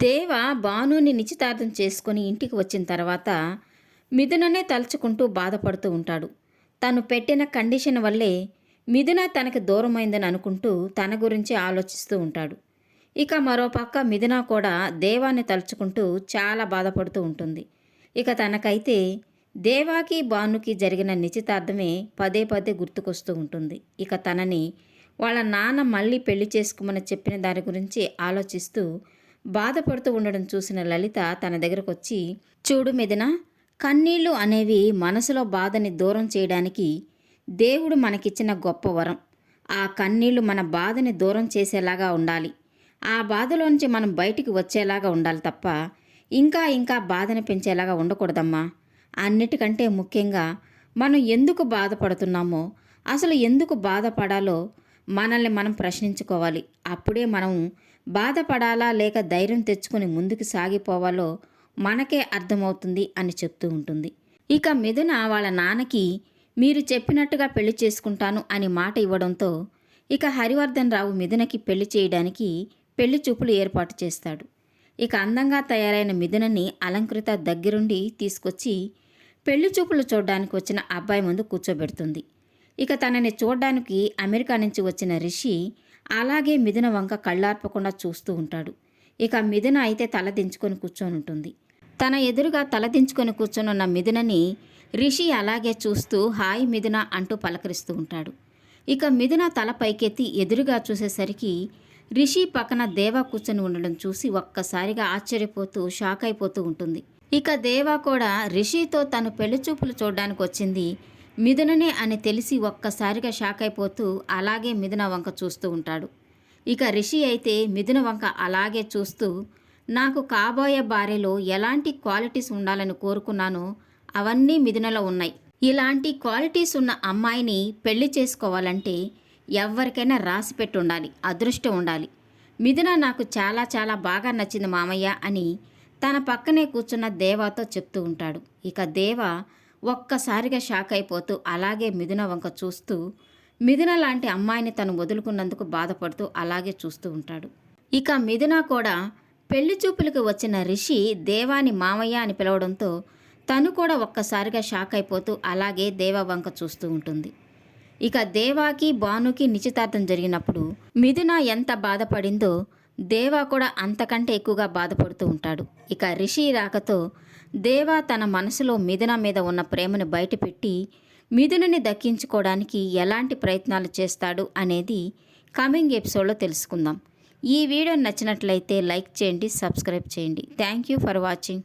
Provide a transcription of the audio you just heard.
దేవ భానుని నిశ్చితార్థం చేసుకొని ఇంటికి వచ్చిన తర్వాత మిథుననే తలుచుకుంటూ బాధపడుతూ ఉంటాడు. తను పెట్టిన కండిషన్ వల్లే మిథున తనకి దూరమైందని అనుకుంటూ తన గురించి ఆలోచిస్తూ ఉంటాడు. ఇక మరోపక్క మిథున కూడా దేవాన్ని తలుచుకుంటూ చాలా బాధపడుతూ ఉంటుంది. ఇక తనకైతే దేవాకి భానుకి జరిగిన నిశ్చితార్థమే పదే పదే గుర్తుకొస్తూ ఉంటుంది. ఇక తనని వాళ్ళ నాన్న మళ్ళీ పెళ్ళి చేసుకోమని చెప్పిన దాని గురించి ఆలోచిస్తూ బాధపడుతూ ఉండడం చూసిన లలిత తన దగ్గరకు వచ్చి చూడు మిథున కన్నీళ్ళు అనేవి మనసులో బాధని దూరం చేయడానికి దేవుడు మనకిచ్చిన గొప్ప వరం. ఆ కన్నీళ్ళు మన బాధని దూరం చేసేలాగా ఉండాలి. ఆ బాధలోంచి మనం బయటికి వచ్చేలాగా ఉండాలి తప్ప ఇంకా ఇంకా బాధని పెంచేలాగా ఉండకూడదమ్మా. అన్నిటికంటే ముఖ్యంగా మనం ఎందుకు బాధపడుతున్నామో అసలు ఎందుకు బాధపడాలో మనల్ని మనం ప్రశ్నించుకోవాలి. అప్పుడే మనం బాధపడాలా లేక ధైర్యం తెచ్చుకొని ముందుకు సాగిపోవాలో మనకే అర్థమవుతుంది అని చెప్తూ ఉంటుంది. ఇక మిథున వాళ్ళ నాన్నకి మీరు చెప్పినట్టుగా పెళ్ళి చేసుకుంటాను అని మాట ఇవ్వడంతో ఇక హరివర్ధన్ రావు మిథునకి పెళ్ళి చేయడానికి పెళ్ళి చూపులు ఏర్పాటు చేస్తాడు. ఇక అందంగా తయారైన మిథునని అలంకృత దగ్గరుండి తీసుకొచ్చి పెళ్ళి చూపులు చూడడానికి వచ్చిన అబ్బాయి ముందు కూర్చోబెడుతుంది. ఇక తనని చూడడానికి అమెరికా నుంచి వచ్చిన రిషి అలాగే మిథున వంక కళ్ళార్పకుండా చూస్తూ ఉంటాడు. ఇక మిథున అయితే తల దించుకొని కూర్చొని ఉంటుంది. తన ఎదురుగా తల దించుకొని కూర్చొనున్న మిథునని రిషి అలాగే చూస్తూ హాయ్ మిథున అంటూ పలకరిస్తూ ఉంటాడు. ఇక మిథున తల పైకెత్తి ఎదురుగా చూసేసరికి రిషి పక్కన దేవా కూర్చొని ఉండడం చూసి ఒక్కసారిగా ఆశ్చర్యపోతూ షాక్ అయిపోతూ ఉంటుంది. ఇక దేవా కూడా రిషితో తను పెళ్ళి చూపులు చూడడానికి వచ్చింది మిథుననే అని తెలిసి ఒక్కసారిగా షాక్ అయిపోతూ అలాగే మిథున వంక చూస్తూ ఉంటాడు. ఇక రిషి అయితే మిథున వంక అలాగే చూస్తూ నాకు కాబోయే భార్యలో ఎలాంటి క్వాలిటీస్ ఉండాలని కోరుకున్నానో అవన్నీ మిథునలో ఉన్నాయి. ఇలాంటి క్వాలిటీస్ ఉన్న అమ్మాయిని పెళ్ళి చేసుకోవాలంటే ఎవరికైనా రాసి పెట్టి ఉండాలి అదృష్టం ఉండాలి. మిథున నాకు చాలా చాలా బాగా నచ్చింది మామయ్య అని తన పక్కనే కూర్చున్న దేవాతో చెప్తూ ఉంటాడు. ఇక దేవ ఒక్కసారిగా షాక్ అయిపోతూ అలాగే మిథున వంక చూస్తూ మిథున లాంటి అమ్మాయిని తను వదులుకున్నందుకు బాధపడుతూ అలాగే చూస్తూ ఉంటాడు. ఇక మిథున కూడా పెళ్ళి చూపులకు వచ్చిన రిషి దేవాని మామయ్య అని పిలవడంతో తను కూడా ఒక్కసారిగా షాక్ అయిపోతూ అలాగే దేవ వంక చూస్తూ ఉంటుంది. ఇక దేవాకి భానుకి నిశ్చితార్థం జరిగినప్పుడు మిథున ఎంత బాధపడిందో దేవా కూడా అంతకంటే ఎక్కువగా బాధపడుతూ ఉంటాడు. ఇక రిషి రాకతో దేవా తన మనసులో మిథున మీద ఉన్న ప్రేమను బయటపెట్టి మిథునని దక్కించుకోవడానికి ఎలాంటి ప్రయత్నాలు చేస్తాడు అనేది కమింగ్ ఎపిసోడ్లో తెలుసుకుందాం. ఈ వీడియో నచ్చినట్లయితే లైక్ చేయండి సబ్స్క్రైబ్ చేయండి. Thank you for watching.